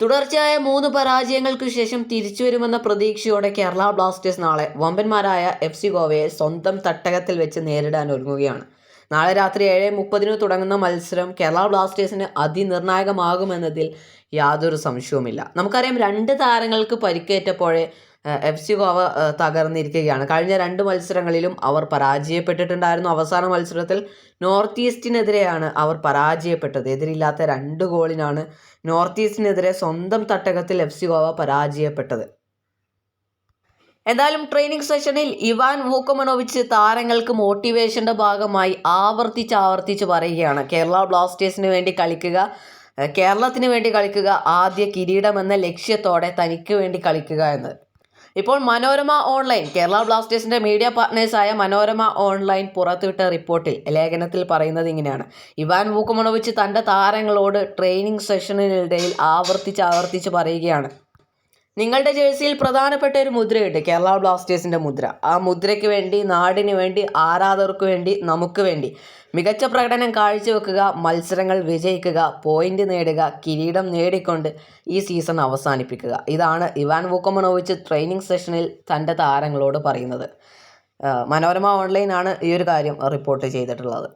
തുടർച്ചയായ മൂന്ന് പരാജയങ്ങൾക്ക് ശേഷം തിരിച്ചു വരുമെന്ന പ്രതീക്ഷയോടെ കേരള ബ്ലാസ്റ്റേഴ്സ് നാളെ വമ്പന്മാരായ എഫ് സി ഗോവയെ സ്വന്തം തട്ടകത്തിൽ വെച്ച് നേരിടാൻ ഒരുങ്ങുകയാണ്. നാളെ രാത്രി ഏഴ് മുപ്പതിന് തുടങ്ങുന്ന മത്സരം കേരള ബ്ലാസ്റ്റേഴ്സിന് അതിനിർണായകമാകുമെന്നതിൽ യാതൊരു സംശയവുമില്ല. നമുക്കറിയാം രണ്ട് താരങ്ങൾക്ക് പരിക്കേറ്റപ്പോഴേ എഫ് സി ഗോവ തകർന്നിരിക്കുകയാണ്. കഴിഞ്ഞ രണ്ട് മത്സരങ്ങളിലും അവർ പരാജയപ്പെട്ടിട്ടുണ്ടായിരുന്നു. അവസാന മത്സരത്തിൽ നോർത്ത് ഈസ്റ്റിനെതിരെയാണ് അവർ പരാജയപ്പെട്ടത്. എതിരില്ലാത്ത രണ്ട് ഗോളിനാണ് നോർത്ത് ഈസ്റ്റിനെതിരെ സ്വന്തം തട്ടകത്തിൽ എഫ് സി ഗോവ പരാജയപ്പെട്ടത്. എന്തായാലും ട്രെയിനിങ് സെഷനിൽ ഇവാൻ വൂക്കമനോവിച്ച് താരങ്ങൾക്ക് മോട്ടിവേഷന്റെ ഭാഗമായി ആവർത്തിച്ച് ആവർത്തിച്ച് പറയുകയാണ്. കേരള ബ്ലാസ്റ്റേഴ്സിന് വേണ്ടി കളിക്കുക കേരളത്തിന് വേണ്ടി കളിക്കുക ആദ്യ കിരീടമെന്ന ലക്ഷ്യത്തോടെ തനിക്ക് വേണ്ടി കളിക്കുക എന്നത്. ഇപ്പോൾ മനോരമ ഓൺലൈൻ കേരള ബ്ലാസ്റ്റേഴ്സിന്റെ മീഡിയ പാർട്ട്നേഴ്സായ മനോരമ ഓൺലൈൻ പുറത്തുവിട്ട റിപ്പോർട്ടിൽ ലേഖനത്തിൽ പറയുന്നത് ഇങ്ങനെയാണ്. ഇവാൻ വൂക്കുമണവിച്ച് തന്റെ താരങ്ങളോട് ട്രെയിനിങ് സെഷനിനിടയിൽ ആവർത്തിച്ച് ആവർത്തിച്ച് പറയുകയാണ്. നിങ്ങളുടെ ജേഴ്സിയിൽ പ്രധാനപ്പെട്ട ഒരു മുദ്രയുണ്ട് കേരള ബ്ലാസ്റ്റേഴ്സിന്റെ മുദ്ര. ആ മുദ്രയ്ക്ക് വേണ്ടി നാടിന് വേണ്ടി ആരാധകർക്ക് വേണ്ടി നമുക്ക് വേണ്ടി മികച്ച പ്രകടനം കാഴ്ചവെക്കുക മത്സരങ്ങൾ വിജയിക്കുക പോയിന്റ് നേടുക കിരീടം നേടിക്കൊണ്ട് ഈ സീസൺ അവസാനിപ്പിക്കുക. ഇതാണ് ഇവാൻ വൂക്കമനോവിച്ച് ട്രെയിനിങ് സെഷനിൽ തന്റെ താരങ്ങളോട് പറയുന്നത്. മനോരമ ഓൺലൈനാണ് ഈ ഒരു കാര്യം റിപ്പോർട്ട് ചെയ്തിട്ടുള്ളത്.